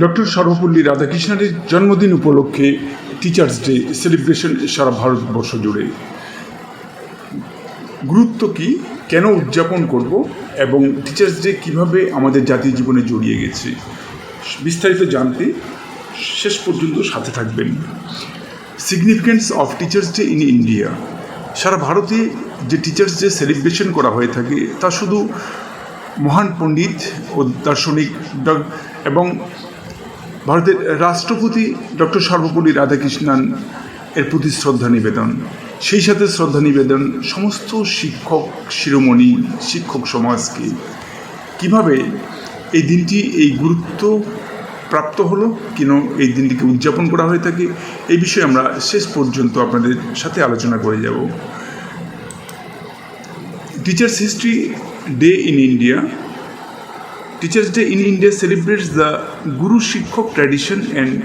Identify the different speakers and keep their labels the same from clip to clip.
Speaker 1: Doctor Sarvepalli রাধাকৃষ্ণের জন্মদিন উপলক্ষে টিচার্স ডে সেলিব্রেশন সারা ভারতবর্ষ জুড়ে। গুরুত্ব কি? কেন উদযাপন করব? এবং টিচার্স ডে কীভাবে আমাদের জাতীয় জীবনে জড়িয়ে গেছে? বিস্তারিত জানতে শেষ পর্যন্ত সাথে থাকবেন। Significance of teachers day in India সারা ভারতে যে টিচার্স ডে সেলিব্রেশন করা হয়ে থাকে, তা শুধু মহান পণ্ডিত ও দার্শনিক এবং ভারতের রাষ্ট্রপতি ডক্টর সর্বপল্লী রাধাকৃষ্ণন এর প্রতি শ্রদ্ধা নিবেদন। সেই সাথে শ্রদ্ধা নিবেদন সমস্ত শিক্ষক শিরোমণি, শিক্ষক সমাজকে। কীভাবে এই দিনটি এই গুরুত্ব প্রাপ্ত হলো, কেন এই দিনটিকে উদযাপন করা হয়ে থাকে, এই বিষয়ে আমরা শেষ পর্যন্ত আপনাদের সাথে আলোচনা করে যাব। Teachers history day in India Teachers Day in India celebrates the Guru Shikhok tradition and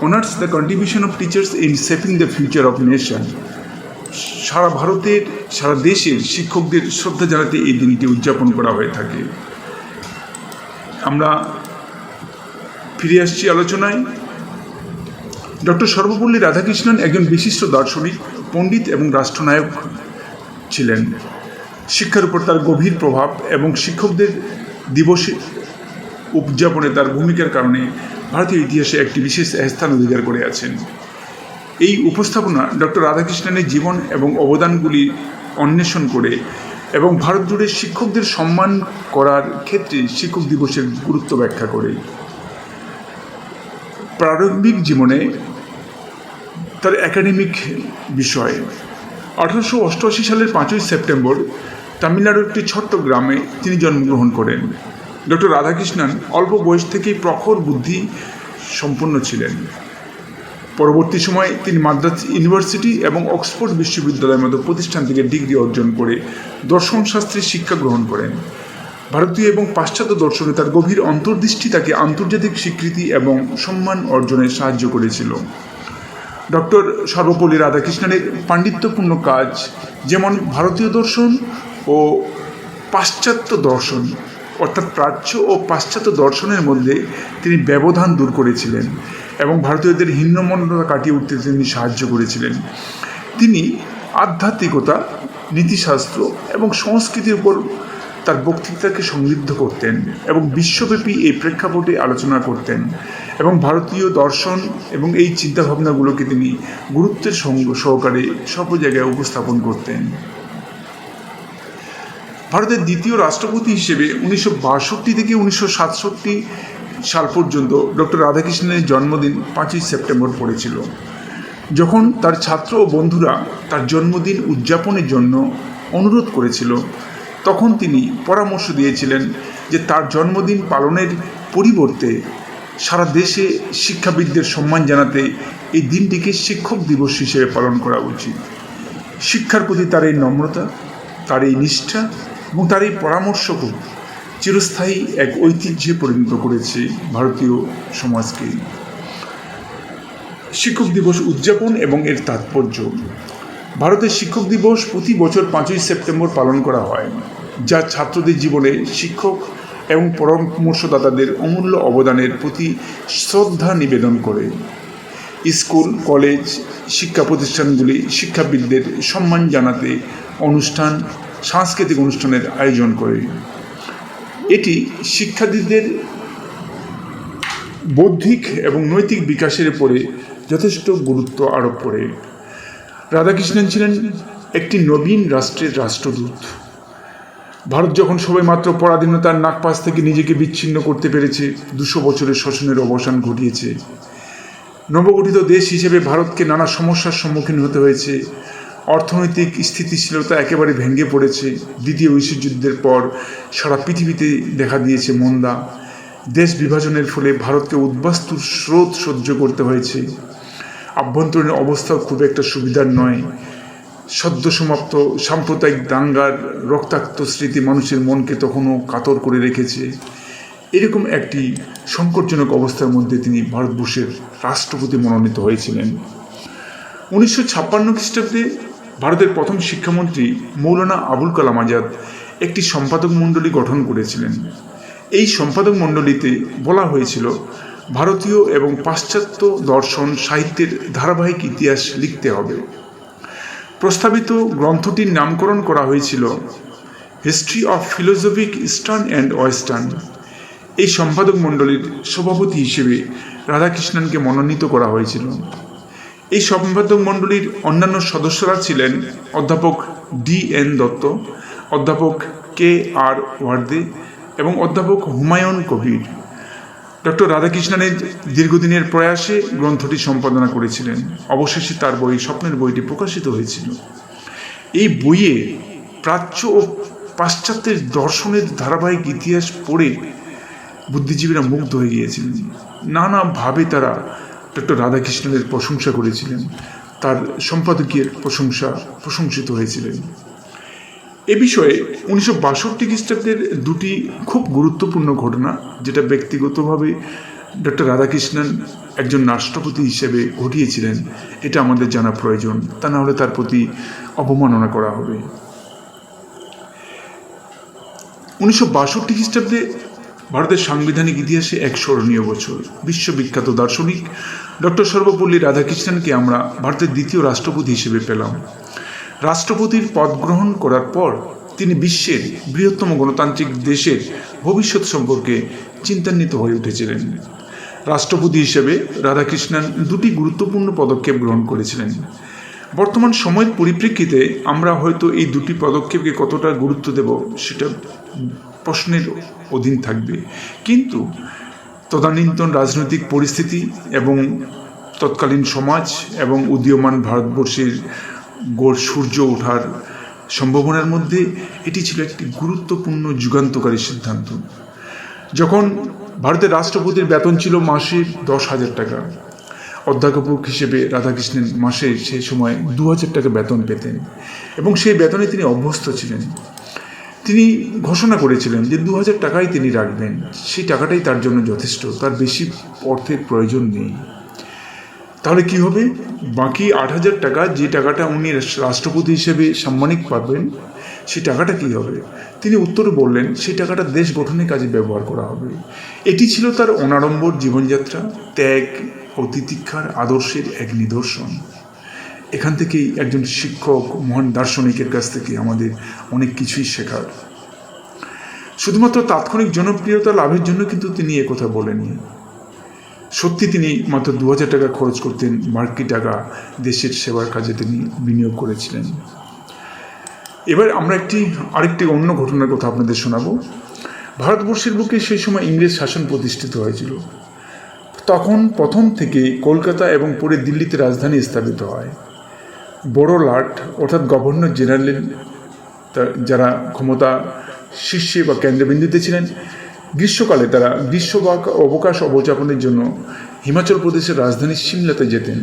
Speaker 1: honors the contribution of teachers in shaping the future of nation. সারা ভারতের, সারা দেশের শিক্ষকদের শ্রদ্ধা জানাতে এই দিনটি উদযাপন করা হয়ে থাকে। আমরা ফিরে আসছি আলোচনায়। ডক্টর সর্বপল্লী রাধাকৃষ্ণন একজন বিশিষ্ট দার্শনিক, পণ্ডিত এবং রাষ্ট্রনায়ক ছিলেন। শিক্ষার উপর তার গভীর প্রভাব এবং শিক্ষকদের দিবসে উদযাপনে তার ভূমিকার কারণে ভারতীয় ইতিহাসে একটি বিশেষ স্থান অধিকার করে আছেন। এই উপস্থাপনা ডক্টর রাধাকৃষ্ণনের জীবন এবং অবদানগুলি অন্বেষণ করে এবং ভারত জুড়ে শিক্ষকদের সম্মান করার ক্ষেত্রে শিক্ষক দিবসের গুরুত্ব ব্যাখ্যা করে। প্রারম্ভিক জীবনে তার একাডেমিক বিষয়। আঠারোশো অষ্টআশি সালের পাঁচই সেপ্টেম্বর তামিলনাড়ুর একটি ছোট্ট গ্রামে তিনি জন্মগ্রহণ করেন। ডক্টর রাধাকৃষ্ণন অল্প বয়স থেকেই প্রখর বুদ্ধি সম্পন্ন ছিলেন। পরবর্তী সময়ে তিনি মাদ্রাজ ইউনিভার্সিটি এবং অক্সফোর্ড বিশ্ববিদ্যালয়ের মতো প্রতিষ্ঠান থেকে ডিগ্রি অর্জন করে দর্শনশাস্ত্রে শিক্ষা গ্রহণ করেন। ভারতীয় এবং পাশ্চাত্য দর্শনে তার গভীর অন্তর্দৃষ্টি তাকে আন্তর্জাতিক স্বীকৃতি এবং সম্মান অর্জনে সাহায্য করেছিল। ডক্টর সর্বপল্লী রাধাকৃষ্ণনের পাণ্ডিত্যপূর্ণ কাজ, যেমন ভারতীয় দর্শন ও পাশ্চাত্য দর্শন, অর্থাৎ প্রাচ্য ও পাশ্চাত্য দর্শনের মধ্যে তিনি ব্যবধান দূর করেছিলেন এবং ভারতীয়দের হীনমন্যতা কাটিয়ে উঠতে তিনি সাহায্য করেছিলেন। তিনি আধ্যাত্মিকতা, নীতিশাস্ত্র এবং সংস্কৃতির উপর তার বক্তৃতাকে সমৃদ্ধ করতেন এবং বিশ্বব্যাপী এই প্রেক্ষাপটে আলোচনা করতেন এবং ভারতীয় দর্শন এবং এই চিন্তাভাবনাগুলোকে তিনি গুরুত্বের সহকারে সব জায়গায় উপস্থাপন করতেন। ভারতের দ্বিতীয় রাষ্ট্রপতি হিসেবে উনিশশো বাষট্টি থেকে উনিশশো সাতষট্টি সাল পর্যন্ত ডক্টর রাধাকৃষ্ণের জন্মদিন পাঁচই সেপ্টেম্বর পড়েছিল। যখন তার ছাত্র ও বন্ধুরা তার জন্মদিন উদযাপনের জন্য অনুরোধ করেছিল, তখন তিনি পরামর্শ দিয়েছিলেন যে তার জন্মদিন পালনের পরিবর্তে সারা দেশে শিক্ষাবিদদের সম্মান জানাতে এই দিনটিকে শিক্ষক দিবস হিসেবে পালন করা উচিত। শিক্ষার প্রতি তার এই নম্রতা, তার এই নিষ্ঠা এবং তার এই পরামর্শ চিরস্থায়ী এক ঐতিহ্যে পরিণত করেছে ভারতীয় সমাজকে। শিক্ষক দিবস উদযাপন এবং এর তাৎপর্য। ভারতের শিক্ষক দিবস প্রতি বছর পাঁচই সেপ্টেম্বর পালন করা হয়, যা ছাত্রদের জীবনে শিক্ষক এবং পরামর্শদাতাদের অমূল্য অবদানের প্রতি শ্রদ্ধা নিবেদন করে। স্কুল, কলেজ, শিক্ষা প্রতিষ্ঠানগুলি শিক্ষাবিদদের সম্মান জানাতে অনুষ্ঠান সাংস্কৃতিক অনুষ্ঠানের আয়োজন করে। এটি শিক্ষার্থীদের বৌদ্ধিক এবং নৈতিক বিকাশের উপরে যথেষ্ট গুরুত্ব আরোপ করে। রাধাকৃষ্ণন ছিলেন একটি নবীন রাষ্ট্রের রাষ্ট্রদূত। ভারত যখন সবাই সবেমাত্র পরাধীনতার নাগপাশ থেকে নিজেকে বিচ্ছিন্ন করতে পেরেছে, দুশো বছরের শোষণের অবসান ঘটিয়েছে। নবগঠিত দেশ হিসেবে ভারতকে নানা সমস্যার সম্মুখীন হতে হয়েছে। অর্থনৈতিক স্থিতিশীলতা একেবারে ভেঙে পড়েছে। দ্বিতীয় বিশ্বযুদ্ধের পর সারা পৃথিবীতে দেখা দিয়েছে মন্দা। দেশ বিভাজনের ফলে ভারতকে উদ্বাস্তুর স্রোত সহ্য করতে হয়েছে। আভ্যন্তরীণ অবস্থাও খুব একটা সুবিধার নয়। সদ্য সমাপ্ত সাম্প্রদায়িক দাঙ্গার রক্তাক্ত স্মৃতি মানুষের মনকে তখনও কাতর করে রেখেছে। এরকম একটি সংকটজনক অবস্থার মধ্যে তিনি ভারতবর্ষের রাষ্ট্রপতি মনোনীত হয়েছিলেন। উনিশশো ছাপ্পান্ন খ্রিস্টাব্দে ভারতের প্রথম শিক্ষামন্ত্রী মৌলানা আবুল কালাম আজাদ একটি সম্পাদক মণ্ডলী গঠন করেছিলেন। এই সম্পাদক মণ্ডলীতে বলা হয়েছিল, ভারতীয় এবং পাশ্চাত্য দর্শন সাহিত্যের ধারাবাহিক ইতিহাস লিখতে হবে। প্রস্তাবিত গ্রন্থটির নামকরণ করা হয়েছিল, history of philosophic eastern and western. এই সম্পাদক মণ্ডলীর সভাপতি হিসেবে রাধাকৃষ্ণনকে মনোনীত করা হয়েছিল। এই সম্পাদক মণ্ডলীর অন্যান্য সদস্যরা ছিলেন অধ্যাপক ডি এন দত্ত, অধ্যাপক কে আর ওয়ার্দে এবং অধ্যাপক হুমায়ুন কবির ডক্টর রাধাকৃষ্ণনের দীর্ঘদিনের প্রয়াসে গ্রন্থটি সম্পাদনা করেছিলেন। অবশেষে তার বই, স্বপ্নের বইটি প্রকাশিত হয়েছিল। এই বইয়ে প্রাচ্য ও পাশ্চাত্যের দর্শনের ধারাবাহিক ইতিহাস পড়ে বুদ্ধিজীবীরা মুগ্ধ হয়ে গিয়েছিলেন। নানাভাবে তারা ডক্টর রাধাকৃষ্ণনের প্রশংসা করেছিলেন। তার সম্পাদকীয় প্রশংসা প্রশংসিত হয়েছিলেন। এ বিষয়ে উনিশশো বাষট্টি খ্রিস্টাব্দের দুটি খুব গুরুত্বপূর্ণ ঘটনা, যেটা ব্যক্তিগতভাবে ডক্টর রাধাকৃষ্ণন একজন রাষ্ট্রপতি হিসেবে ঘটিয়েছিলেন, এটা আমাদের জানা প্রয়োজন। তা না হলে তার প্রতি অবমাননা করা হবে। উনিশশো বাষট্টি খ্রিস্টাব্দে ভারতের সাংবিধানিক ইতিহাসে এক স্মরণীয় বছর, বিশ্ববিখ্যাত দার্শনিক ডক্টর সর্বপল্লী রাধাকৃষ্ণনকে আমরা ভারতের দ্বিতীয় রাষ্ট্রপতি হিসেবে পেলাম। রাষ্ট্রপতির পদ গ্রহণ করার পর তিনি বিশ্বের বৃহত্তম গণতান্ত্রিক দেশের ভবিষ্যৎ সম্পর্কে চিন্তান্বিত হয়ে উঠেছিলেন। রাষ্ট্রপতি হিসেবে রাধাকৃষ্ণন দুটি গুরুত্বপূর্ণ পদক্ষেপ গ্রহণ করেছিলেন। বর্তমান সময়ের পরিপ্রেক্ষিতে আমরা হয়তো এই দুটি পদক্ষেপকে কতটা গুরুত্ব দেব সেটা প্রশ্নের অধীন থাকবে। কিন্তু তদানীন্তন রাজনৈতিক পরিস্থিতি এবং তৎকালীন সমাজ এবং উদীয়মান ভারতবর্ষের গোড় সূর্য ওঠার সম্ভাবনার মধ্যে এটি ছিল একটি গুরুত্বপূর্ণ যুগান্তকারী সিদ্ধান্ত। যখন ভারতের রাষ্ট্রপতির বেতন ছিল মাসে দশ হাজার টাকা, অধ্যাপক হিসেবে রাধাকৃষ্ণের মাসে সেই সময় দু হাজার টাকা বেতন পেতেন এবং সেই বেতনে তিনি অভ্যস্ত ছিলেন। তিনি ঘোষণা করেছিলেন যে দু হাজার টাকাই তিনি রাখবেন। সেই টাকাটাই তার জন্য যথেষ্ট, তার বেশি অর্থের প্রয়োজন নেই। তাহলে কি হবে? বাকি আট হাজার টাকা যে টাকাটা উনি রাষ্ট্রপতি হিসেবে সাম্মানিক পাবেন, সেই টাকাটা কি হবে? তিনি উত্তরে বললেন, সেই টাকাটা দেশ গঠনের কাজে ব্যবহার করা হবে। এটি ছিল তার অনাড়ম্বর জীবনযাত্রা, ত্যাগ ও তিতিক্ষার আদর্শের এক নিদর্শন। এখান থেকেই একজন শিক্ষক, মহান দার্শনিকের কাছ থেকে আমাদের অনেক কিছুই শেখার। শুধুমাত্র তাৎক্ষণিক জনপ্রিয়তা লাভের জন্য কিন্তু তিনি একথা বলেননি। সত্যি তিনি মাত্র দু হাজার টাকা খরচ করতেন বাকি টাকা দেশের সেবার কাজে তিনি বিনিয়োগ করেছিলেন। এবার আমরা একটি, আরেকটি অন্য ঘটনার কথা আপনাদের শোনাবো। ভারতবর্ষের বুকে সেই সময় ইংরেজ শাসন প্রতিষ্ঠিত হয়েছিল। তখন প্রথম থেকে কলকাতা এবং পরে দিল্লিতে রাজধানী স্থাপিত হয়। বড় লাট, অর্থাৎ গভর্নর জেনারেল যারা ক্ষমতা শীর্ষে বা কেন্দ্রবিন্দুতে ছিলেন, গ্রীষ্মকালে তারা গ্রীষ্ম অবকাশ অবযাপনের জন্য হিমাচল প্রদেশের রাজধানী সিমলাতে যেতেন।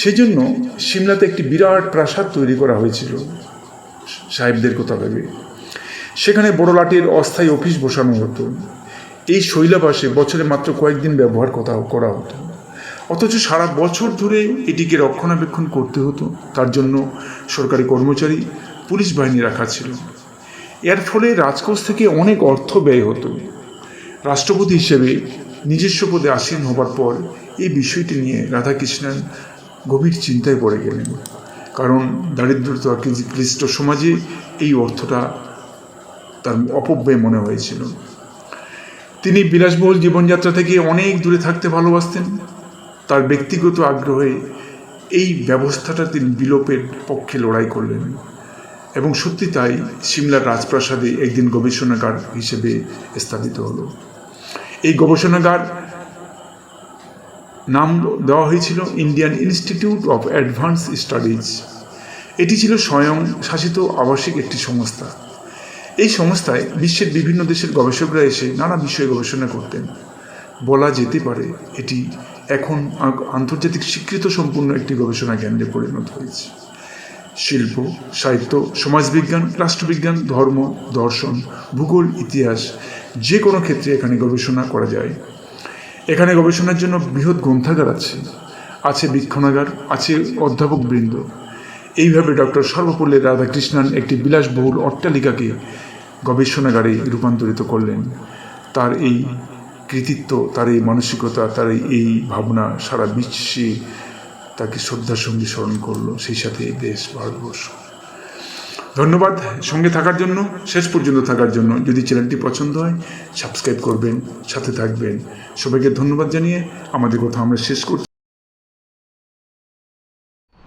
Speaker 1: সেই জন্য সিমলাতে একটি বিরাট প্রাসাদ তৈরি করা হয়েছিল সাহেবদের কথা ভেবে সেখানে বড় লাটের অস্থায়ী অফিস বসানো হতো। এই শৈলাবাসে বছরে মাত্র কয়েকদিন ব্যবহার কথা করা হতো। অথচ সারা বছর ধরে এটিকে রক্ষণাবেক্ষণ করতে হতো। তার জন্য সরকারি কর্মচারী, পুলিশ বাহিনী রাখা ছিল। এর ফলে রাজকোষ থেকে অনেক অর্থ ব্যয় হতো। রাষ্ট্রপতি হিসেবে নিজস্ব পদে আসীন হবার পর এই বিষয়টি নিয়ে রাধাকৃষ্ণন গভীর চিন্তায় পড়ে গেলেন। কারণ দারিদ্রতা ক্লিষ্ট সমাজে এই অর্থটা তার অপব্যয় মনে হয়েছিল। তিনি বিলাসবহুল জীবনযাত্রা থেকে অনেক দূরে থাকতে ভালোবাসতেন। তার ব্যক্তিগত আগ্রহে এই ব্যবস্থাটা তিনি বিলোপের পক্ষে লড়াই করলেন। এবং সত্যি তাই সিমলার রাজপ্রাসাদে একদিন গবেষণাগার হিসেবে স্থাপিত হলো। এই গবেষণাগার নাম দেওয়া হয়েছিল Indian institute of advance studies. এটি ছিল স্বয়ং শাসিত আবাসিক একটি সংস্থা। এই সংস্থায় বিশ্বের বিভিন্ন দেশের গবেষকরা এসে নানা বিষয়ে গবেষণা করতেন। বলা যেতে পারে এটি এখন আন্তর্জাতিক স্বীকৃত সম্পূর্ণ একটি গবেষণা কেন্দ্রে পরিণত হয়েছে। শিল্প, সাহিত্য, সমাজবিজ্ঞান, রাষ্ট্রবিজ্ঞান, ধর্ম, দর্শন, ভূগোল, ইতিহাস যে কোনো ক্ষেত্রে এখানে গবেষণা করা যায়। এখানে গবেষণার জন্য বৃহৎ গ্রন্থাগার আছে। আছে বীক্ষণাগার, আছে অধ্যাপক বৃন্দ এইভাবে ডক্টর সর্বপল্লী রাধাকৃষ্ণন একটি বিলাসবহুল অট্টালিকাকে গবেষণাগারে রূপান্তরিত করলেন। তার এই কৃতিত্ব, তার এই মানসিকতা, তার এই- ভাবনা সারা বিশ্বে তাকে শ্রদ্ধার সঙ্গে স্মরণ করল, সেই সাথে এই দেশ, ভারতবর্ষ। ধন্যবাদ সঙ্গে থাকার জন্য, শেষ পর্যন্ত থাকার জন্য। যদি চ্যানেলটি পছন্দ হয় সাবস্ক্রাইব করবেন, সাথে থাকবেন। সবাইকে ধন্যবাদ জানিয়ে আমাদের কথা আমরা শেষ করছি।